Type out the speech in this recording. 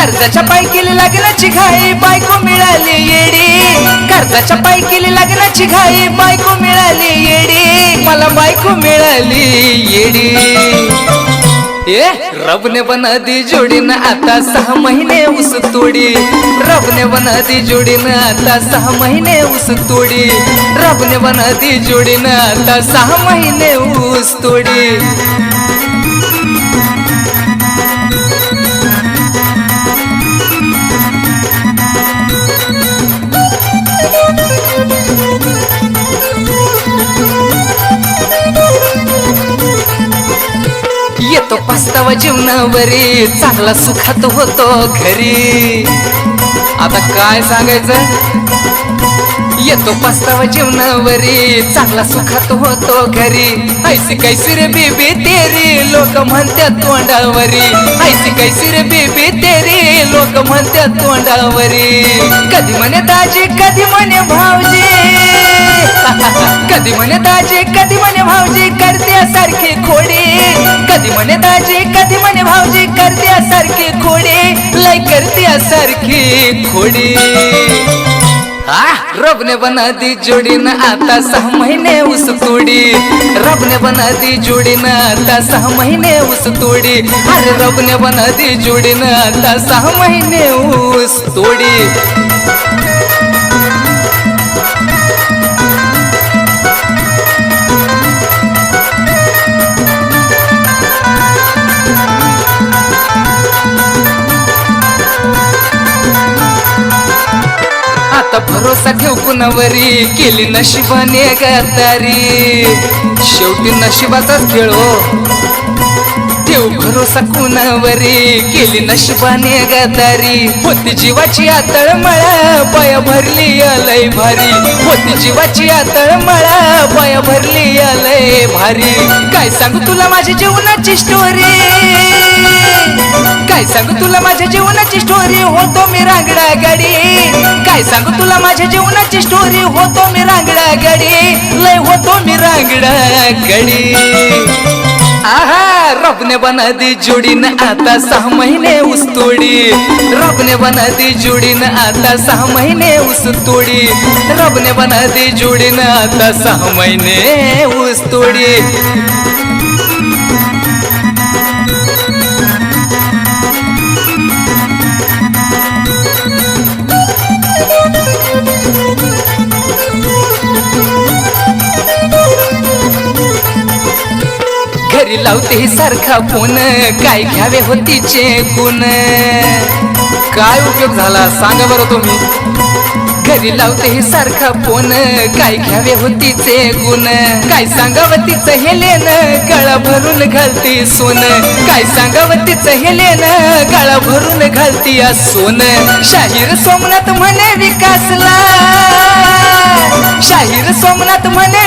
कर्जाच्या पाय केली लग्नाची घाई बायको मिळाली येडी. कर्जाच्या पाय केली लग्नाची घाई बायको मिळाली येडी. मला बायको मिळाली येडी. ए रबने बना दी जोडीनं आता सहा महिने उस तोडी. रबने बना दी जोडीनं आता सहा महिने उस तोडी. रबने बना दी जोडीनं आता सहा महिने ऊस तोडी. येतो पास्तावा जीवनावरी चांगला सुखात होतो घरी. आता काय सांगायचं? येतो पास्तावा जीवनावरी चांगला सुखात होतो घरी. ऐसी कैसी रे बेबी तेरी लोक म्हणतात तोंडावरी. ऐसी कैसी रे बेबी तेरी लोक म्हणतात तोंडावरी. कधी म्हणे दाजी कधी म्हणे भाऊजी? कधी म्हणे दाजी कधी म्हणे भाऊजी करते सारखी खोडी. कधी म्हणे दाजी कधी म्हणे भाऊजी करते सारखी खोडी. लय करते सारखी खोडी. रबने बना दी आता सहा महिने उस तोडी. रबने बना दी आता सहा महिने उस तोडी. अरे रबने बना दी आता सहा महिने उस तोडी. आता भरोसा ठेव कुणावरी? केली नशिबाने गद्दारी. शेवटी नशिबाचाच खेळ हो. ठेव भरोसा कुणावरी? केली नशिबाने गद्दारी. होती जीवाची आतळ मळा पाया भरली आलय भारी. होती जीवाची आतळ मळा पाया भरली आलय भारी. काय सांगू तुला माझी जीवनाची स्टोरी काय सांगू तुला माझ्या जीवनाची स्टोरी होतो मी रांगडा गडी. काय सांगू तुला माझ्या जीवनाची स्टोरी होतो मी रांगडा गडी. लय होतो मी रांगडा गाडी. आहा रबने बना दी जोडीनं आता सहा महिने उस तोडी रबने बना दी आता सहा महिने उस तोडी रबने बना दी आता सहा महिने उस तोडी तरी लावते सारखा फोन काय घ्यावे होतीचे गुण. काय उपयोग झाला सांगा बरं तुम्ही. घरी लावते हे सारखा फोन. काय घ्यावे होती होतीचे गुण. काय सांगावं तिचं हेलेन गळा भरून घालती सोन. काय सांगावं तिचं हेलेन गळा भरून घालती आ सोन. शाहीर सोमनाथ म्हणे विकासला. शाहीर सोमनाथ म्हणे